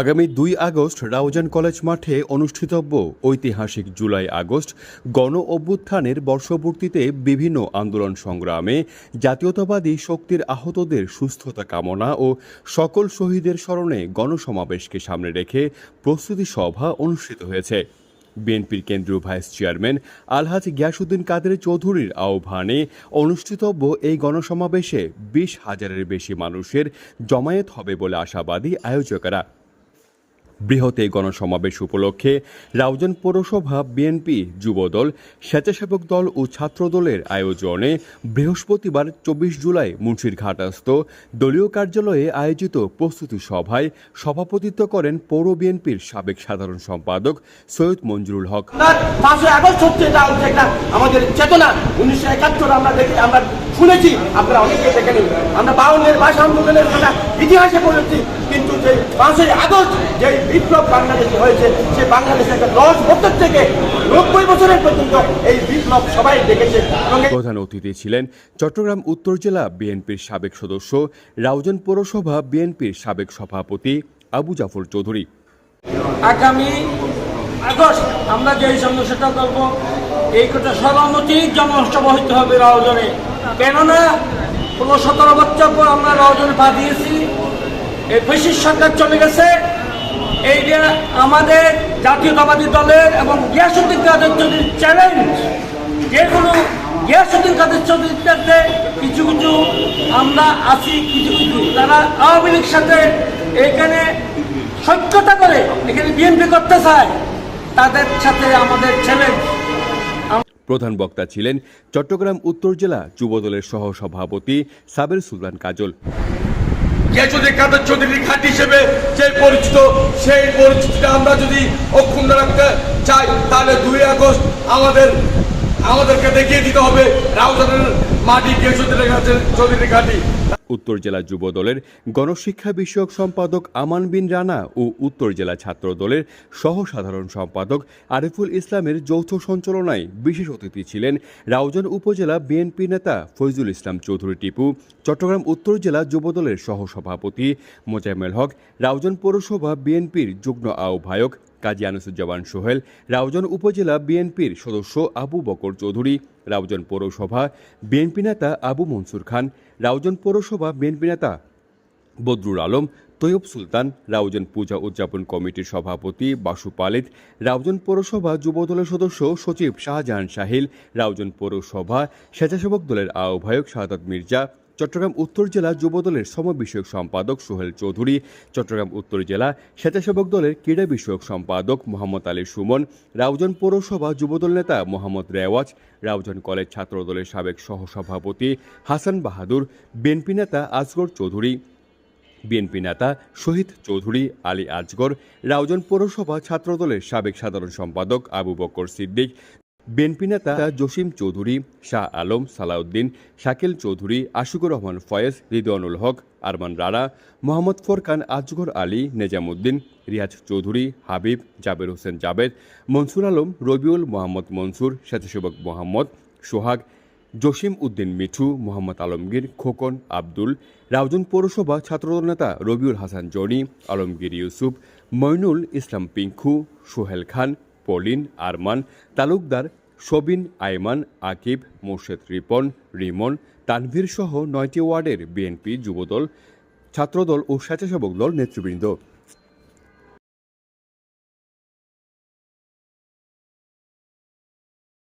আগামী দুই August Raozan college মাঠে অনুষ্ঠিতব্য ঐতিহাসিক জুলাই আগস্ট গণ অভ্যুত্থানের বর্ষপূর্তিতে বিভিন্ন আন্দোলন সংগ্রামে জাতীয়তাবাদী শক্তির আহতদের সুস্থতা কামনা ও সকল শহীদের স্মরণে গণসমাবেশকে সামনে রেখে প্রস্তুতি সভা অনুষ্ঠিত হয়েছে। বিএনপির কেন্দ্রীয় ভাইস চেয়ারম্যান আলহাজ গিয়াসুদ্দিন কাদের চৌধুরীর আহ্বানে অনুষ্ঠিতব্য এই গণসমাবেশে বিশ হাজারের বেশি মানুষের জমায়েত হবে বলে আশাবাদী আয়োজকেরা। বৃহৎ এই গণসমাবেশ উপলক্ষে রাউজান পৌরসভা, বিএনপি যুবদল, স্বেচ্ছাসেবক দল ও ছাত্রদলের আয়োজনে বৃহস্পতিবার চব্বিশ জুলাই মুন্সিরঘাটস্থ দলীয় কার্যালয়ে আয়োজিত প্রস্তুতি সভায় সভাপতিত্ব করেন পৌর বিএনপির সাবেক সাধারণ সম্পাদক সৈয়দ মঞ্জুরুল হক। আমাদের চেতনা। উনিশশো একাত্তর আমরা দেখে আমরা শুনেছি, আপনারা অনেকে দেখে নিন আমরা বাউন্নের ভাষা আন্দোলনের ইতিহাসে পড়েছি। যে পাঁচই আগস্ট যে বিপ্লব বাংলাদেশে হয়েছে সে বাংলাদেশে একটা দশ বছর থেকে নব্বই বছরের পর্যন্ত এই বিপ্লব সবাই দেখেছে। প্রধান অতিথি ছিলেন চট্টগ্রাম উত্তর জেলা বিএনপির সাবেক সদস্য রাউজান পৌরসভা বিএনপির সাবেক সভাপতি আবু জাফর চৌধুরী। আগামী আগস্ট আমরা যে সমস্যাটা করব এই কথা সর্বমতি জনসভা হইতে হবে রাওজনে কেননা পনেরো সতেরো বছর পর আমরা রাওজনে পা দিয়েছি। এই সরকার চলে গেছে। এইটা আমাদের জাতীয়তাবাদী দলের এবং গিয়াসুদ্দিন কাদের চৌধুরীর চ্যালেঞ্জ যেগুলো গিয়াসুদ্দিন কাদের চৌধুরীর কাছে কিছু আমরা আছি, কিছু কিছু তারা আওয়ামী লীগ সাথে এখানে সত্যতা করে, এখানে বিএনপি করতে চায়, তাদের সাথে আমাদের চ্যালেঞ্জ প্রধান বক্তা ছিলেন চট্টগ্রাম উত্তর জেলা যুবদলের সহ সভাপতি সাবের সুলতান কাজল। যদি কাদের চৌধুরীর ঘাট হিসেবে যে পরিচিত, সেই পরিচিতিটা আমরা যদি অক্ষুণ্ণ রাখতে চাই, তাহলে দুই আগস্ট আমাদের, আমাদেরকে দেখিয়ে দিতে হবে রাউজানের উত্তর জেলা যুব দলের গণশিক্ষা বিষয়ক সম্পাদক আমান বিন রানা ও উত্তর জেলা ছাত্র দলের সহ সাধারণ সম্পাদক আরিফুল ইসলামের যৌথ সঞ্চালনায় বিশেষ অতিথি ছিলেন রাউজান উপজেলা বিএনপি নেতা ফৈজুল ইসলাম চৌধুরী টিপু, চট্টগ্রাম উত্তর জেলা যুব দলের সহ সভাপতি মোজাম্মেল হক, রাউজান পৌরসভা বিএনপির যুগ্ম আহ্বায়ক কাজী আনিসুজ্জামান সোহেল, রাউজান উপজেলা বিএনপির সদস্য আবু বকর চৌধুরী রাউজান পৌরসভা, বিএনপি নেতা আবু মনসুর খান, রাউজন পৌরসভা, বিএনপি নেতা বদরুল আলম, তৈয়ব সুলতান, রাউজন পূজা উদযাপন কমিটির সভাপতি বাসু পালিত রাউজন পৌরসভা যুবদলের সদস্য সচিব শাহজাহান সাহিল রাউজন পৌরসভা স্বেচ্ছাসেবক দলের আহ্বায়ক শাহাদ মির্জা চট্টগ্রাম উত্তর জেলা যুবদলের সম বিষয়ক সম্পাদক সোহেল চৌধুরী, চট্টগ্রাম উত্তর জেলা স্বেচ্ছাসেবক দলের ক্রীড়া বিষয়ক সম্পাদক মোহাম্মদ আলী সুমন, রাউজান পৌরসভা যুবদল নেতা মোহাম্মদ রেওয়াজ, রাউজান কলেজ ছাত্রদলের সাবেক সহসভাপতি হাসান বাহাদুর, বিএনপি নেতা আজগর চৌধুরী, বিএনপি নেতা শহীদ চৌধুরী আলী আজগর, রাউজান পৌরসভা ছাত্রদলের সাবেক সাধারণ সম্পাদক আবু বকর সিদ্দিক বিএনপি নেতা জসিম চৌধুরী, শাহ আলম, সালাউদ্দিন, শাকিল চৌধুরী, আশুকুর রহমান ফয়েজ, রিদওয়ানুল হক, আরমান রানা, মোহাম্মদ ফোরকান আজগর আলী, নেজামুদ্দিন, রিয়াজ চৌধুরী, হাবিব, জাবের হোসেন জাবেদ, মনসুর আলম, রবিউল মোহাম্মদ মনসুর, স্বেচ্ছাসেবক মোহাম্মদ সোহাগ, জসিম উদ্দিন মিঠু, মোহাম্মদ আলমগীর, খোকন আব্দুল রাউজান পৌরসভা ছাত্রদল নেতা রবিউল হাসান জনি, আলমগীর ইউসুফ, মইনুল ইসলাম পিঙ্কু, সোহেল খান পলিন, আরমান, তালুকদার সবিন আইমান আকিব, মোর্শেদ রিপন, রিমন, তানভীর সহ নয়টি ওয়ার্ডের বিএনপি যুবদল, ছাত্রদল ও স্বেচ্ছাসেবক দল নেতৃবৃন্দ।